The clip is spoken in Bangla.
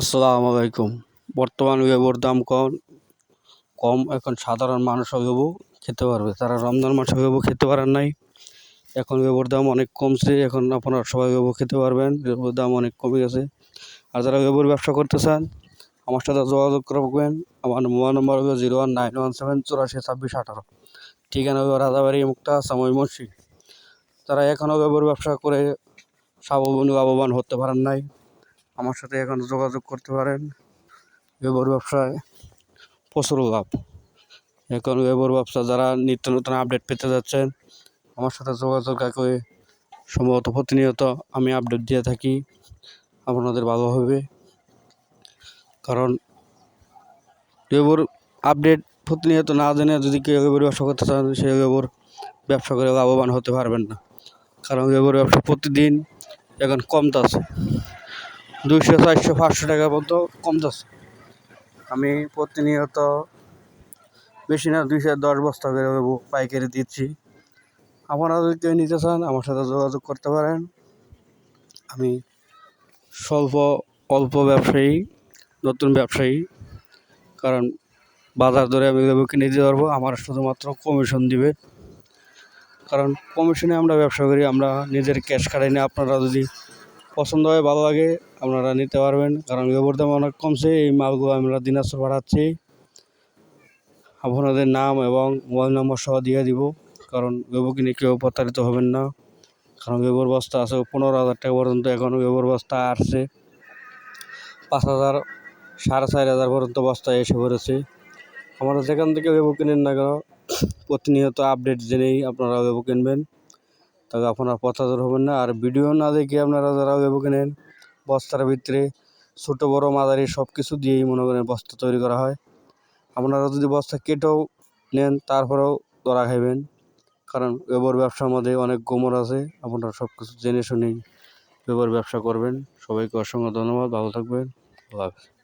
আসসালামু আলাইকুম। বর্তমান লেবুর দাম কম কম এখন সাধারণ মানুষও লেবু খেতে পারবে। তারা রমজান মাসে লেবু খেতে পারেন নাই। এখন লেবুর দাম অনেক কমছে, এখন আপনারা সবাই লেবু খেতে পারবেন। লেবুর দাম অনেক কমে গেছে। আর যারা লেবুর ব্যবসা করতে চান, আমার সাথে যোগাযোগ করবেন আমার মোবাইল নম্বর হলো zero one nine one seven চুরাশি ছাব্বিশ আঠারো। ঠিকানা হলো রাজাবাড়ি, মুক্তা সাময় মসজিদ। তারা এখনও লেবুর ব্যবসা করে স্বাবলম্বী, লাভবান হতে পারেন নাই। আমার সাথে এখন যোগাযোগ করতে পারেন। লেবুর ব্যবসায় প্রচুর লাভ। এখন লেবুর ব্যবসা যারা নিত্য নতুন আপডেট পেতে যাচ্ছেন, আমার সাথে যোগাযোগ করে সম্ভবত প্রতিনিয়ত আমি আপডেট দিয়ে থাকি। আপনাদের ভালো হবে। কারণ লেবুর আপডেট প্রতিনিয়ত না জেনে যদি কেউ লেবুর ব্যবসা করতে চান, সে লেবুর ব্যবসা করে লাভবান হতে পারবেন না। কারণ লেবুর ব্যবসা প্রতিদিন এখন কমতেছে দুইশো, চারশো, পাঁচশো টাকা পর্যন্ত কম যাচ্ছে। আমি প্রতিনিয়ত বেশি না, দুইশো দশ বস্তা করে পাইকারি দিচ্ছি। আপনারা যদি কেউ নিতে চান, আমার সাথে যোগাযোগ করতে পারেন। আমি স্বল্প, অল্প ব্যবসায়ী, নতুন ব্যবসায়ী, কারণ বাজার দরে আমি কিনে দিতে পারব। আমার শুধুমাত্র কমিশন দিবে। কারণ কমিশনে আমরা ব্যবসা করি, আমরা নিজের ক্যাশ কাটাই না। আপনারা যদি পছন্দ হয়, ভালো লাগে আপনারা নিতে পারবেন। কারণ লেবুর দাম অনেক কমছে, এই মালগুলো আমরা দিনাজপুর পাঠাচ্ছি। আপনাদের নাম এবং মোবাইল নম্বর সহ দিয়ে দিব। কারণ লেবু কিনে কেউ প্রতারিত হবেন না। কারণ লেবুর বস্তা আছে, পনেরো হাজার টাকা পর্যন্ত এখন লেবুর বস্তা আসছে। পাঁচ হাজার, সাড়ে চার হাজার পর্যন্ত বস্তা এসে পড়েছে। আমরা যেখান থেকে লেবু কিনেন না কেন, প্রতিনিয়ত আপডেট জেনেই আপনারা লেবু কিনবেন। তবে আপনারা প্রতারিত হবেন না। আর ভিডিও না দেখে আপনারা যারা লেবু কেনেন বস্তার ভিতরে ছোটো, বড়ো মাদারি সব কিছু দিয়েই মনে করেন বস্তা তৈরি করা হয়। আপনারা যদি বস্তা কেটেও নেন, তারপরেও ধরা খাইবেন। কারণ গোবর ব্যবসার মধ্যে অনেক গোমর আছে। আপনারা সব কিছু জেনে শুনেই গোবর ব্যবসা করবেন। সবাইকে অসংখ্য ধন্যবাদ। ভালো থাকবেন। হাফেজ।